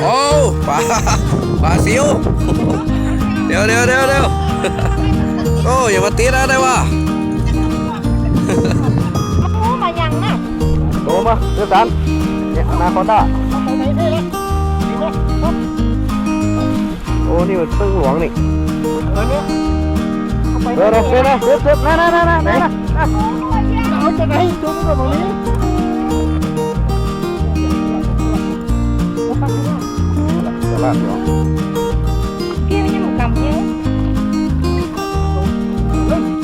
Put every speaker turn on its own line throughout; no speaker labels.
โอ้ปลาปลาซิวเดี๋ยวเดี๋ยวเดี๋ยวเดี๋ยวโอ้อย่ามาตีนะได้วะ
โอ้มายังน่ะ
โตมาเดือดดันเนี่ยอนาคอนด้า
เอาไปไหนได้ละดีวะครับ
โอ้นี่มันพึ่งหลวงนี่
เออเนี่ยเอาไป
เดี๋ยวเดี๋ยวเดี๋ยวเดี๋ยวเดี๋ยวนั่นนั่นนั่นนั่นนั่น
เอาจะไหนจุ่มกับตรงนี้
ลาดเดี๋ยว
พี่ไม่ใช่หมูกำเนี่ย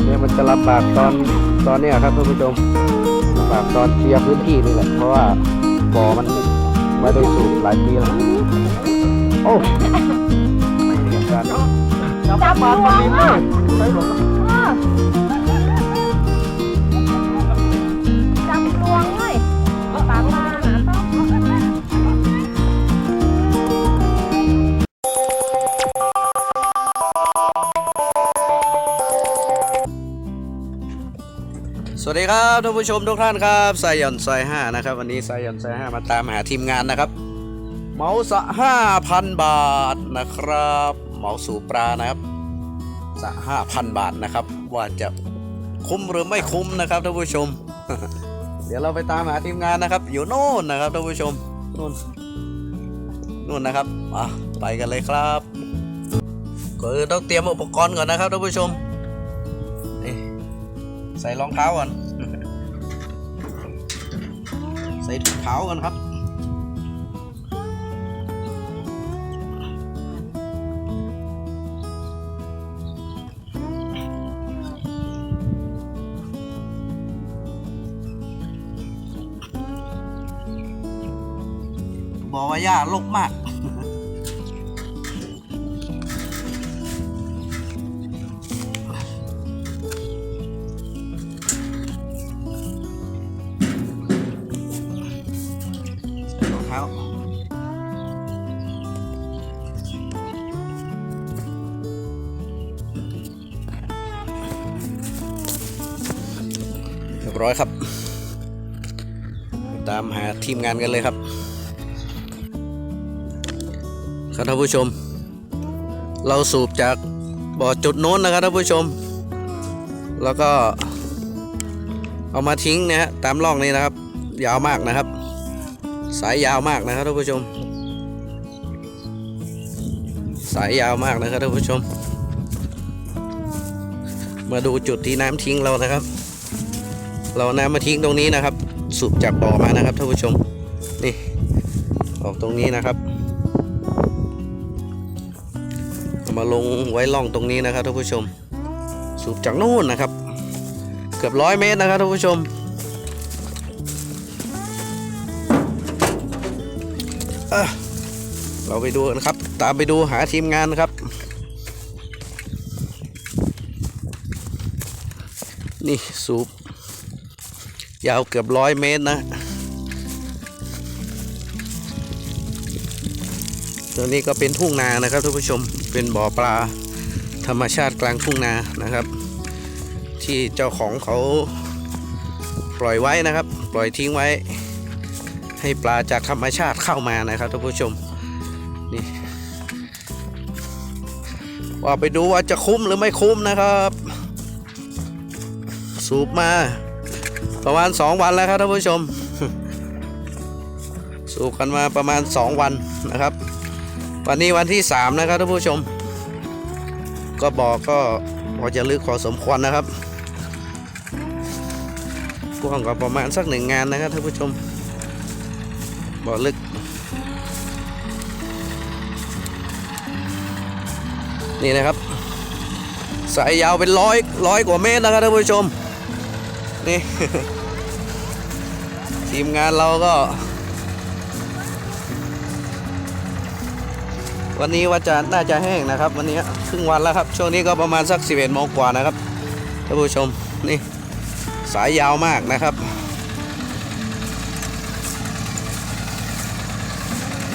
เนี่ยมันจะลำบากตอนตอนเนี้ยครับท่านผู้ชมลำบากตอนเคลียร์พื้นที่นี่แหละเพราะว่าบ่อมันไม่ได้สูบหลายปีแล้วโอ้ไม่เห็นการ
จับปลาตัวอ่ วั
สดีครับท่านผู้ชมทุกท่านครับไซยอนไซห้านะครับวันนี้ไซยอนไซห้ามาตามหาทีมงานนะครับ เมาสะห้าพันบาทนะครับเมาสูปลานะครับสะห้าพันบาทนะครับ ว่าจะคุ้มหรือไม่คุ้มนะครับท่านผู้ชม เดี๋ยวเราไปตามหาทีมงานนะครับ อยู่โน่นนะครับท่านผู้ชมนู่นนู่นนะครับอะไปกันเลยครับก็ต้องเตรียมอุปกรณ์ก่อนนะครับท่านผู้ชมใส่รองเท้าก่อน ใส่ถุงเท้ากันครับบอกว่าย่าลกมาก บร้อยครับ ตามหาทีมงานกันเลยครับ ครับท่านผู้ชม เราสูบจากบ่อจุดโน้นนะครับท่านผู้ชม แล้วก็เอามาทิ้งนะฮะตามร่องนี้นะครับ ยาวมากนะครับ สายยาวมากนะครับท่านผู้ชม สายยาวมากนะครับท่านผู้ชม มาดูจุดที่น้ำทิ้งเรานะครับ เราน้ำมาทิ้งตรงนี้นะครับ สูบจากบ่อมานะครับท่านผู้ชมนี่ออกตรงนี้นะครับมาลงไว้ล่องตรงนี้นะครับท่านผู้ชม สูบจากนู่นนะครับ เกือบร้อยเมตรนะครับท่านผู้ชมเราไปดูกันครับ ตามไปดูหาทีมงานนะครับ นี่สูบ ยาวเกือบร้อยเมตรนะตัวนี้ก็เป็นทุ่งนานะครับท่านผู้ชมเป็นบ่อปลาธรรมชาติกลางทุ่งนานะครับ ที่เจ้าของเขาปล่อยไว้นะครับ ปล่อยทิ้งไว้ ให้ปลาจากธรรมชาติเข้ามานะครับท่านผู้ชมนี่ว่าไปดูว่าจะคุ้มหรือไม่คุ้มนะครับ สูบมา ประมาณ 2 วันแล้วครับท่านผู้ชม สูบกันมาประมาณ 2 วันนะครับ วันนี้วันที่ 3 นะครับท่านผู้ชม ก็บอกก็พอจะลึกพอสมควรนะครับกว้างกว่าประมาณสักหนึ่งงานนะครับท่านผู้ชมบ่อลึก นี่นะครับ สายยาวเป็นร้อยร้อยกว่าเมตรนะครับท่านผู้ชม นี่ ทีมงานเราก็ วันนี้ว่าจะน่าจะแห้งนะครับ วันนี้ครึ่งวันแล้วครับ ช่วงนี้ก็ประมาณสัก 11โมงกว่านะครับท่านผู้ชมนี่สายยาวมากนะครับ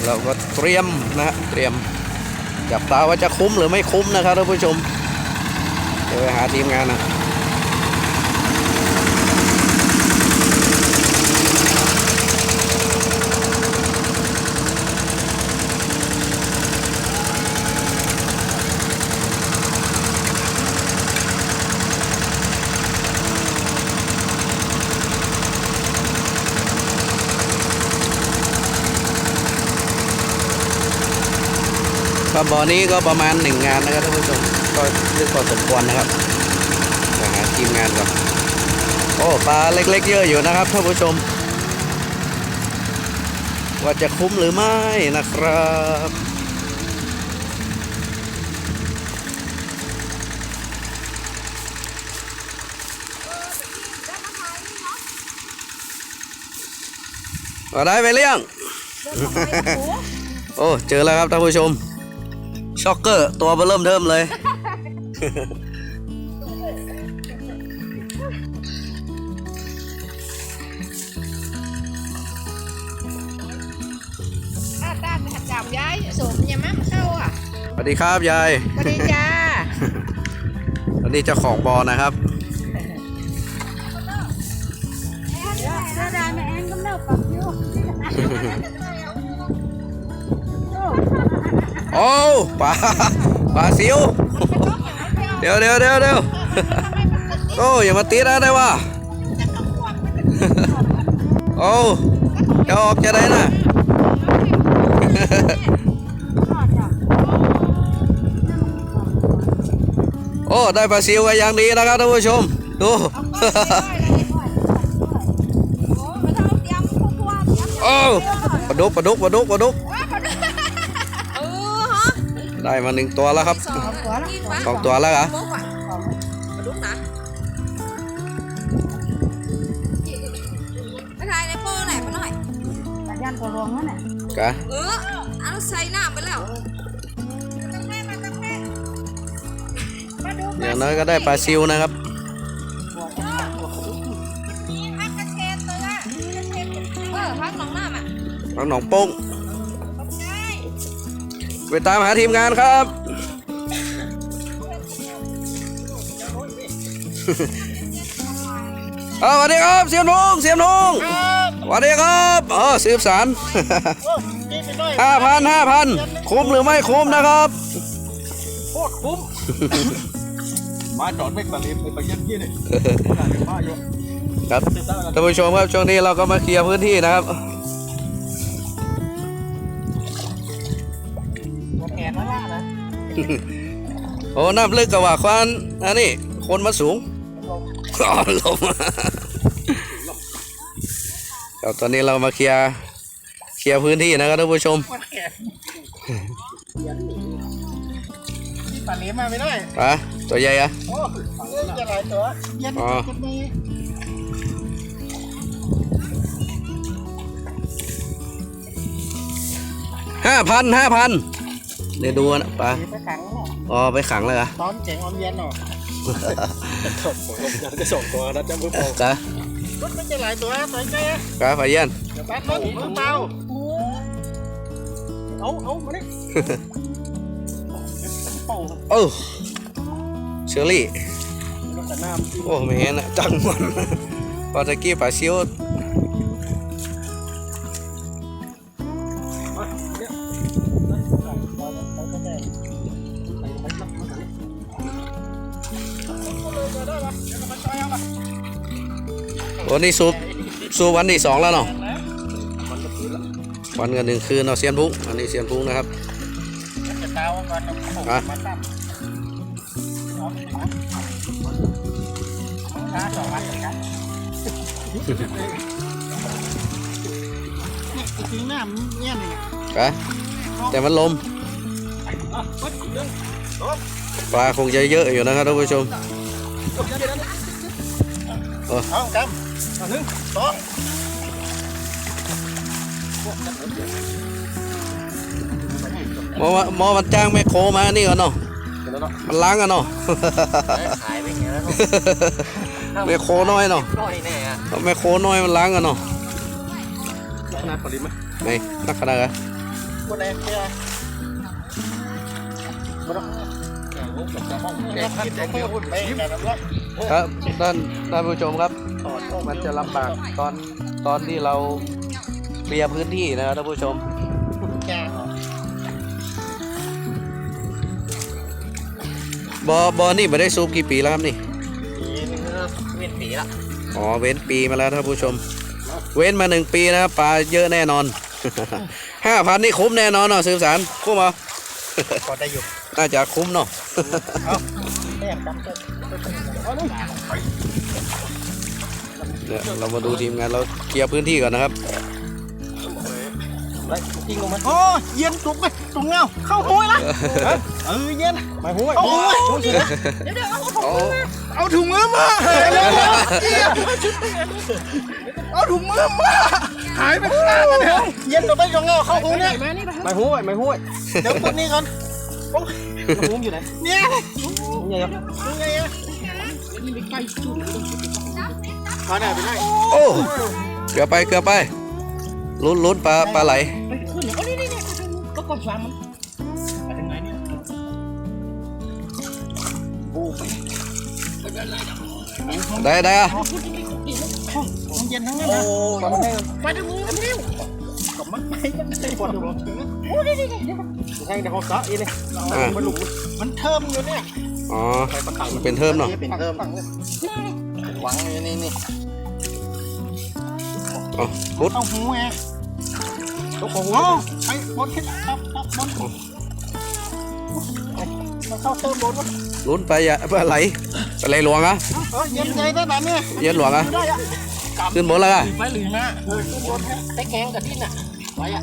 เราก็เตรียมนะฮะเตรียมจับตาว่าจะคุ้มหรือไม่คุ้มนะครับท่านผู้ชมเดี๋ยวไปหาทีมงานนะ ก็บ่อนี้ก็ประมาณหนึ่งงานนะครับท่านผู้ชมก็เรียกพอสมควรนะครับไปหาทีมงานก่อนโอ้ปลาเล็ก ๆ เยอะอยู่นะครับท่านผู้ชม ว่าจะคุ้มหรือไม่นะครับมาได้ไปเลี้ยงโอ้ เจอแล้วครับท่านผู้ชม ช็อกเกอร์ ตัวเบอร์เริ่มเทิมเลย
อะด้านหัดจับย้ายสมอย่ามาเข้าอะ
สวัสดีครับยาย
สวัสดีจ้า
สวัสดีเจ้าของบอนะครับ โอ้ปลาปลาซิวเดี๋ยวเดี๋ยวเดี๋ยวเดี๋ยวโอ้อย่ามาตีนะได้ว่าโอ้จะออกจะได้นะโอ้ได้ปลาซิวกันอย่างดีนะครับท่านผู้ชมดูโอ้ปลาดุกปลาดุกปลาดุกปลาดุก
เออฮะ
ได้มาหนึ่งตัวแล้วครับ
สองตัวแล้ว
สองตัวแล้วเหรอ
มุกอะกระดุกนะไปถ่ายในโป้ไหนมาหน่อย
ยันตัวรวงนั่นแหละ
กะ
เออเอาใส่น้ำไปแล้วตั้งแม่มาตั้งแม่มาดู
อย่างน้อยก็ได้ปลาซิวนะครับ
มีพักกระเชนตัวละเออพักหนองน้ำอะ
น้องหนองโป้ง
ใช่
ไปตามหาทีมงานครับ เอาสวัสดีครับเสียมนุงเสียมนุงสวัสดีครับเออสืบสารห้าพันห้าพันคุ้มหรือไม่คุ้มนะครับ
โคตรคุ้มมาจอดไม่กระลิบไปไปยันยี่เนี่ยขนาดเป็นป้าเยอะ
ครับท่านผู้ชมครับช่วงนี้เราก็มาเคลียร์พื้นที่นะครับ โอ้น้ำลึกกว่าควานอันนี้คนมาสูงอ๋อลมครับตอนนี้เรามาเคลียร์เคลียร์พื้นที่นะครับท่านผู้ชม
ปลาเลี้ยมาไม่ได้
อะตัวใหญ่อะ
โอ้จะหลายตัวยัน
อ๋อ
จุดนี้
ห้าพันห้าพัน เดี๋ยวดูนะปลา
ไปขัง
อ๋อไปขังเลยเหรอ
ตอนเจ๋งออมเย็นเนาะส่งผมยันจะส่งตัวนะจ๊ะมือโป่ง
กะ
รถไม่จะหลายตัวใส่ใจ
กะไปเย็น
เดี๋ยวแป๊บนึงมือเปล่าเอาเอามาดิโป่ง
โอ้เชอรี่
รถแต่น้ำ
โอ้ไม่เห็นอะจังมันพอตะกี้ปลาซิว
มา
โอ้นี่สูบสูบวันที่สองแล้วเนาะ
มันก็คือละ
วันกันหนึ่งคืนเนาะเซียนพุ้งอันนี้เซียนพุ้งนะครับ
จะดาวก่อนนะผม
อะ
มาตั้มเอาไปเอาช้าสองวันเลยครับนี่จริงๆน้ำเนี่ยนี่
กะแต่มันลม
ป
ลาคงจะเยอะอยู่นะครับท่านผู้ชมเอา
จำ หนึ่งสอง
หมอว่าหมอมันจ้างแมคโครมานี่ก่อนเนาะ
เดี๋ยวแล้วเนาะ
มันล้างกันเนาะ
ขายไปไงแล้ว
แมคโครน้อยเนาะ
ร้อยแน่อะ
เอาแมคโครน้อยมันล้างกันเนาะ
ขนาดปริมาณ
นี่นักขนาดกัน
บนแรงเชียร์บนแรงคิดแรงเดียวไปกันแล้ว
ครับท่านท่านผู้ชมครับ
ถอดออก
มันจะลำบากตอนตอนที่เราเคลียร์พื้นที่นะครับท่านผู้ชม
แก่
บอบอนี่มาได้ซูปกี่ปีแล้วครับนี่
ปีนึงก็เวียนปีละ
อ๋อเว้นปีมาแล้วท่านผู้ชม เว้นมาหนึ่งปีนะครับปลาเยอะแน่นอนห้าพันนี่คุ้มแน่นอนเนาะสืบสารคุ้มเหรอ
พอได้อยู่
น่าจะคุ้มเนาะ
แม่จำได้เอาดิ
เนี่ยเรามาดูทีมงานเราเคลียร์พื้นที่ก่อนนะครับ
ไปจริงลงมาโอ้เย็นจุกไปจุกเงาเข้าหูยละเออเย็นไม่หูยเข้าหูย
เอา
เอาถุงมือมาเร็วเอาถุงมือมาหายไปข้างล่างกันเลยเย็นจุกไปจุกเงาเข้าหูเนี่ยไม่หูยไม่หูยเดี๋ยวตัวนี้ก่อนโอ้ยหูอยู่ไหนเนี่ยนี่ไงนี่ไง มาไหนไปไหน
โอ้เกือบไปเกือบไปลุ้นลุ้นปลาปลาไหล
ก็กดฟังมันไปถึงไหนเนี่ยโอ้ไป
ได้ได้อะ
มันเย็นทั้งนั้นนะไปถึงมือมันเร็วกับมันไปกันเลยปวดหัวโอ้ดิดิดิใช่เดี๋ยวเขาซะอีเลยมันหลุมมันเทิมอยู่เนี่ย
อ๋อ มันเป็นเทิมเนาะ
เป็นเทิมหวังนี่นี่นี่
อ๋อพุด
เอาหูไงลูกของหูไปบนขึ้นครับครับบนมันเข้าเติมบนวะ
ลุ้นไปอย่าปลาไหลปลาไหลหลวงอะ
เออเย็นใจได้แบบนี้
เย็นหลวงอะ
ได้อะ
ขึ้นบนแล้วอะ
ไปหรือนะเออขึ้นบนแต่แกงกับที่น่ะไปอะ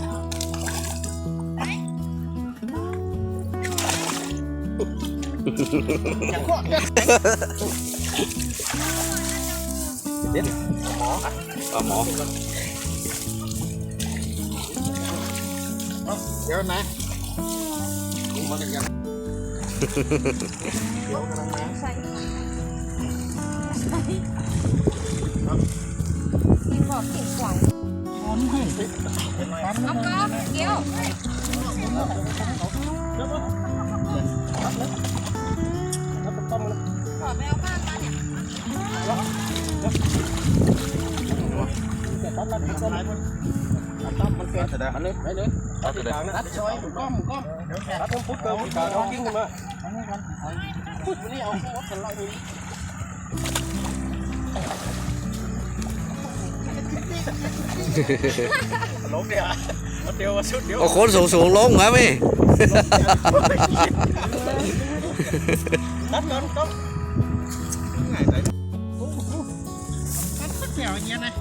อย่างพวกเด็ด
ปลาหมอ
เดี๋ยวนะมากันกัน
ใส่กินบอกกินกว่าง
ช้อนให้
เอากอบเกี้ยว
แล้วก็ต้มแล้ว
ข อไปเอาบ้านมาเนี่ย
แต่ต้มแล้วต้มต้มมันเป็นมันเลยไปเลยตัดกลางนะตัดซอยก้อมก้อมเดี๋ยวตัดต้องพุทธเกินกลางเอากิ้งกันมาพุทธนี่เอาหมดกันเลยลงเดี๋ยวเดี๋ยวชุดเดี๋ยว
โอ้คนสูงสูงลงครับพี่
ตัดก่ อย่างเงี้ยนะ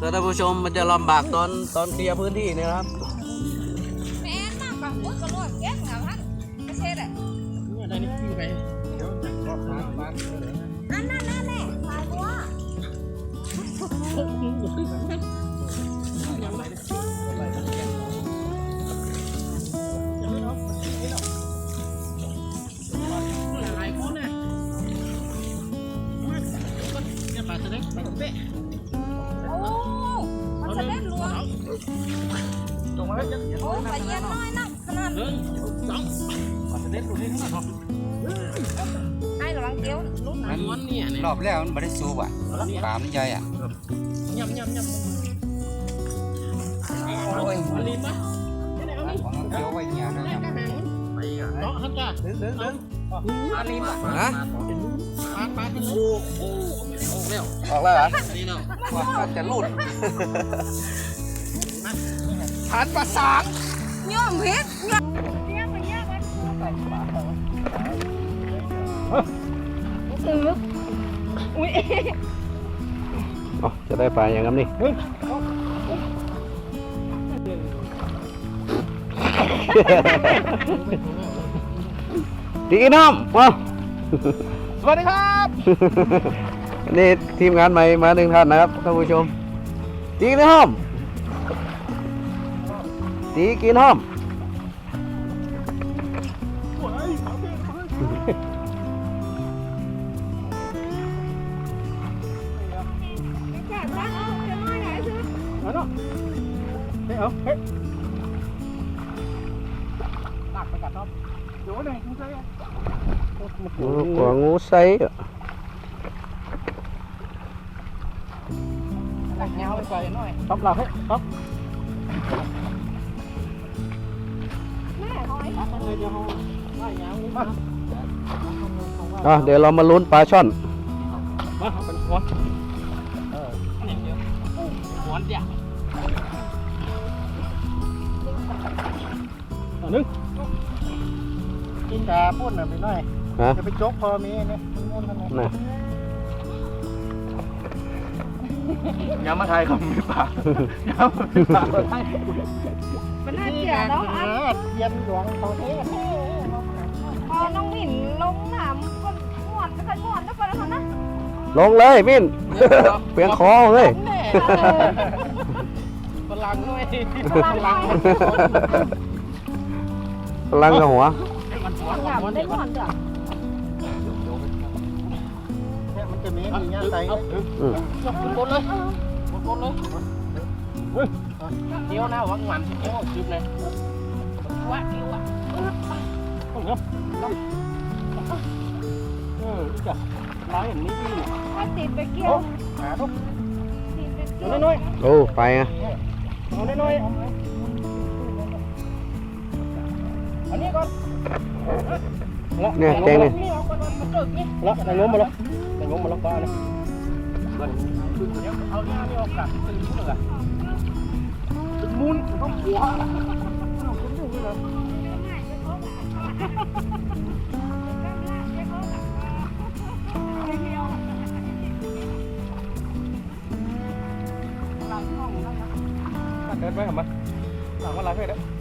ท่านผู้ชมมันจะลำบากตอนตอนเคลียร์พื้นที่เนยนะครับ
แม่มากกว่าหัวกระโหลกแก้งเหงาท่านไม่ใช่แหละ
เนี่ยได้นี่ขึ้นไปเดี๋ยวก็ขาบ้าน
นั่นนั่ อ
บแรกมันไม่ได้ซูบอะปลามันใหญ่อะ
ยำยำยำโอ้ยลิ้นปะ
ของมันเคี้ยวไว้เนี่ยนะเนี่ย
เนาะฮันจ้าเดินเดินเดินปลาลิ้นปะ
นะ
ปลาปลาเป็นโอ้โอ้โอ้แล้ว
ออกแล้วเหรอ
นี่เนาะ
ว่าจะลุด
ทานปลาสาง
ย่อมเพชรย่อมตึก อุ้ย
อ๋อจะได้ปลาอย่างนั้นนี่ดีน้ำมา
สวัสดีครับ
นี่ทีมงานใหม่มาหนึ่งท่านนะครับท่านผู้ชมตีกินห้อมตีกินห้อม
เอา
เนาะเฮ้ยเอาเฮ้ยตักไปกัดรอบเดี๋ยวไหนคุณใช้
กว่างูไซส์อะ
ตักเงาไปใส่หน่อยต๊อบเราเฮ้ยต๊อบ
แม่หอย
ตักเลยเดี๋ยวเขาไล่เงามา
อ่ะเดี๋ยวเรามาลุ้นปลาช่อน
มาเป็นคอนเออนี่เดียวคอนเดียว หนึ่งกินกาปุ้นน่ะไปหน่อย
ฮะ
จะไปจกพอมีเนี่ยมุนๆทำไม
น่ะ
อย่ามาทายของมีปากอย่ามามีปากเลย
มันน่าเสียแล้วอะ
เย็นหลวงเขาเทศ
พอน้องหมิ่นลงน้ำก็ม่วนไม่ค่อยม่วนนะปะนะนะ
ลงเลยมินเปลี่ยนคอเลย
พลังด้วย
พลัง
พ ลังกับหัว
หยาบได้ม่วนเด้อ
เนี่ยมันจะมีมีเงี้ยใส่
อืม
ยกบนเลยบนเลยเฮ้ยเที่ยวนะวังหวันเที่ยวจุดเลยว่าเที่ยวอะเออจ้ะร้อยเห็นนี่ดี
ถ้าติดไปเกี่ยว
หาทุก
ติดไป
เดี๋
เกี่
ย
ยวว
น้อย
โอ้ไปอะ
ๆเอาน้อย อันนี้ก่อน
เนี่ยแตงนี่
แล้วนายงมมาแล้วนายงมมาแล้วก็นะเอาหน้านี่ออกกันตื่นขึ้นเลยเป็นมุนต้องหัวเดินไปเหรอมาหลังว่าไรเพื่อนเด้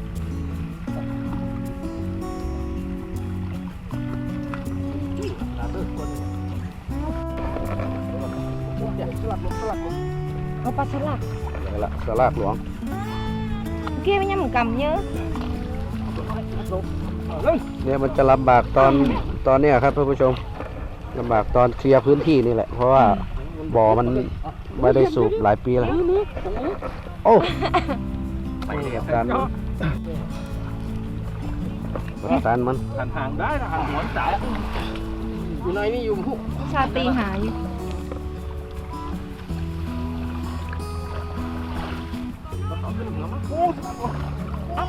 ลัดลงสลัดลง
เอาปลาฉลาก
นี่ละสลากหลวง
เกี่ยวมันยังกำเยอะ
เนี่ยมันจะลำบากตอนตอนเนี้ยครับท่านผู้ชมลำบากตอนเคลียร์พื้นที่นี่แหละ เพราะว่าบ่อมันไม่ได้สูบหลายปีแล้วโอ้ไปกับการมันกับการมัน
หันห่างได้นะหันหัวจ่ายอยู่ในนี่อยู่ผู้
ชาตีหาอยู่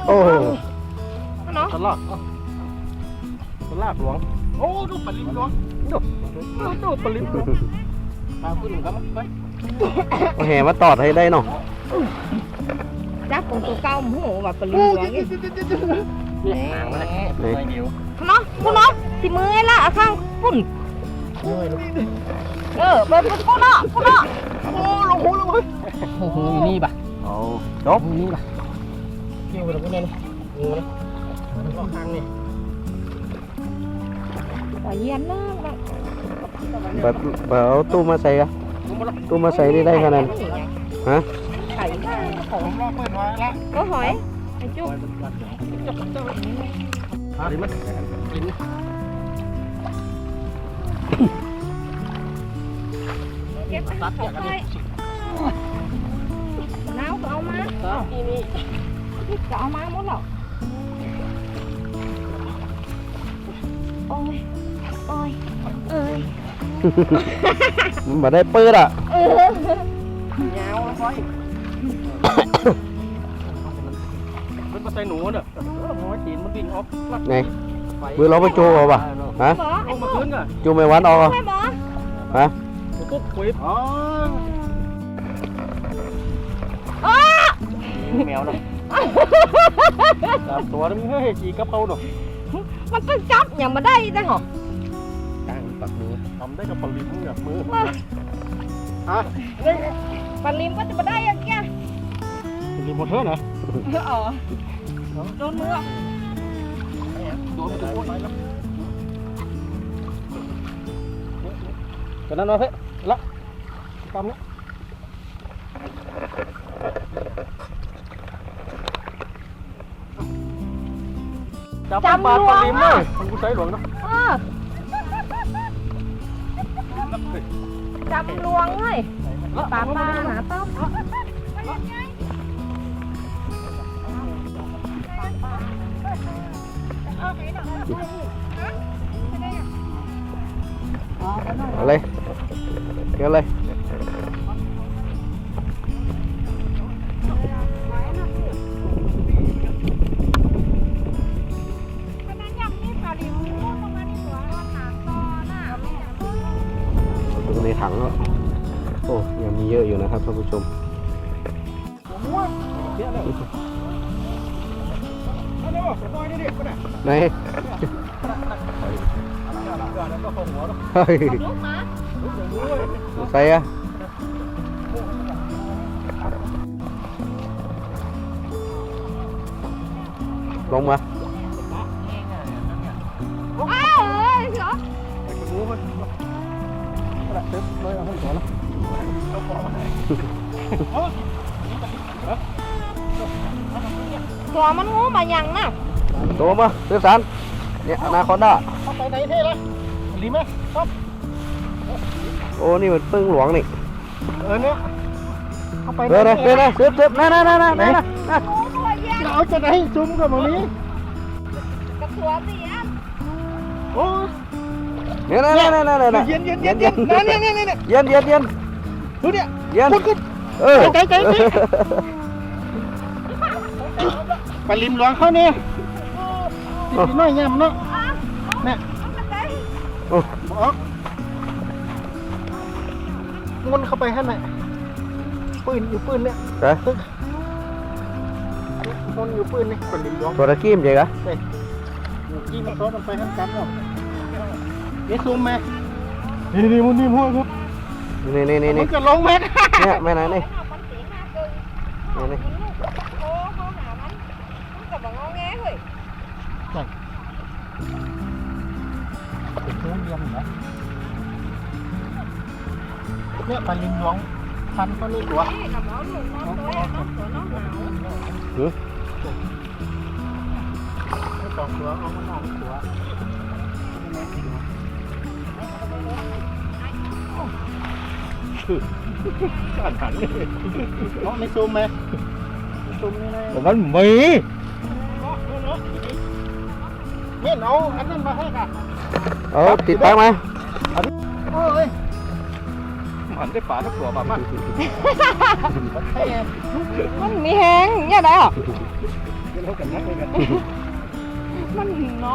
โอ้
เนาะ
สลัดสลัดหลวง โอ้ดูปลิมหลวงดูดูปลิมหลวงตาขึ้นกันไป
โอ้แห่มาตอดให้ได้เนาะ
จักของตัวเก้าหมูแบบปลาเหลืองนี่
นี่ห่างเลยไม่เดียว
เนาะคุณเนาะสิมือไอ้ละข้างปุ่นเออเปิดปุ่นกูเนาะกูเนาะ
โอ้ลงหูลงหูโอ้โหนี่ป่ะ
เอาจบ
นี่ป่ะ เกี่ยวกับพวกนี้งูนะรอบข้างนี่
ปลาเย็นนะแบบ
แบบแบบเอาตู้มาใส่อะตู้มาใส่นี่ได้ขนาดนั้นฮะ
ไข่หน้า
ผมรอเปิดไว้ละ
ก็หอยไอ้ จุ๊บ
อะดิมันกิน
เก็บไป
ตัด
เขา
เนี่ยกัน
ไป
ดิ
น้าวก็เอามา
ตัดที่นี่
นี่ก็เอามาหมดแล้วโอ้ยโอ้ยเอ้ย
มันบ่ได้เปิดอะ
เออยา
วไฟมันมาใส่หนูเนอะเออมันมาจีนมันวิ่งออกลัก
ไงมือเราไปจูเอาป่ะฮะ
หมอ
ล
ไอ้
ง
หม
มา
อ
คืนก่อน
จูไม่หวันออกอะ
ให้หมอ
ฮะ
ก็คุยอ๋อ
อ้า
แมวเนาะตามตัวนี่เฮ้ยจีกระเพราเนาะ
มันต้องจับอย่างมาได้ได้หรอก
ลางปักมือ
ทำได้กับปลาลิ้มเนี่ยมือ
ปลาลิมก็จะมาได้อย่างเงี้ย
ลิ้มหมดเท่านะ
อ๋อโดนมือ
โดนตัวไปแล้วกันนั้นเนาะเฮ้ยละตามเนี้ยจับปลาปลาลิ้มเลยมันกูใช้หลวงเนาะ
เออจับลวงเลยปลาปลาหาเต้า
เอาเลยเกี่ยวเลย ถังแล้วโอ้ยังมีเยอะอยู่นะครับท่านผู้ชม
เยอะเลยเร็วปล่อยนี่ดิคนน่ะ
ไหนใส่อะลงมา
กระเต็มเลยเอาให้หัวแล้วเราขอมาให้
ตัวมันงูมายังน่ะ
โตมาเสือสันเนี่ยอนาคอนด้า
เข้าไปไหนเท่ละรีไหมครับ
โอ้นี่มันปึ้งหลวงนี่
เออเนี่ยเข้าไป
เดี๋ยวนะเดี๋ยวนะเสือเสือนั่นนั่นนั่นนั่นนั่นนั่น
งูตัวใหญ่
เอาจะไหนจุ่มกับตรงนี้
กระตัวเสีย
โอ้
เนี่ยนั่นนั่นนั่นนั่น
เย็นเย็นเย็นเย็นนั่นเนี่ยเนี่ยเนี่ย
เย็นเย็นเย็น
ดูเนี่ย
เย็น
คุณคุณ
เออ
ไกลไกลไกลไปริมหลวงเขาเนี่ยติดน้อยยำเนาะเนี่ย
มันได้
บอกงนเข้าไปข้างในปืนอยู่ปืนเนี่ย
Hả?
งนอยู่ปืนนี่ไปริมหลวง
Rồi là kim vậy hả?
กี้มันซ้อนมันไปข้างกันเนาะ นี่ซูมไหมนี่นี่มันนี่มั่วครับ
Nè nè nè
มั
nè
นจะลงไหม
Nè mày này này
มันเสียงห้าเกิน
Nè nè
โอ้เขาหามันมันกับงอแงเฮ้ย
เนี่ยไปริมหลวงพันเขานี่ตัว
นี่กับน้องหนุ่มน้องตัวน้องตัวน้องหนาว
Ừ
ไม่สองตัวเอามานอกตัว การหันเนาะไม่ซูมไหมซูมนี่เลย
Vẫn mì
เนี่ยเอาอันนั้นมาให้กัน
Ờ thịt tao mà
โอ้ยมันได้ปลาทักตัวมาบ้างให้
มันมีแหงเนี่ยได้หรอ
เรากันนักเลยกัน
มันนอ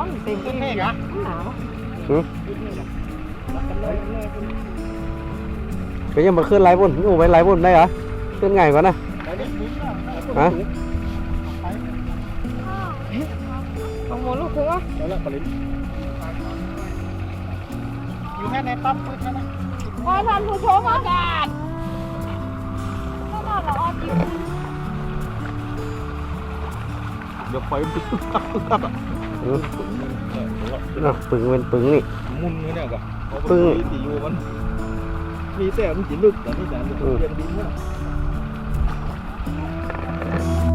นเต็ม
ขึ้นให้กะ
หนาว
Ừ Cái nhưng mà khơi lái buồn Nhưng mà lái buồn đây hả? Khơi ngày quá nè ฮะ
เอาหมูลูกคือว่า
แล้วละปลินอยู่แค่ในปั๊มปืนนะ
พอท่านผู้ชมอากาศก็นอนละออนอยู่
เดี๋ยวไฟมันตึ๊กตึ๊กตั กตึ๊กตักอะ
ปึงเป็นปึงนี่
มุนนี่เนี่ยกะ
ปึ้ง
ตีอยู่มัน มีแต่มันจีลึกแต่นี่แต่มันเรียนดีมาก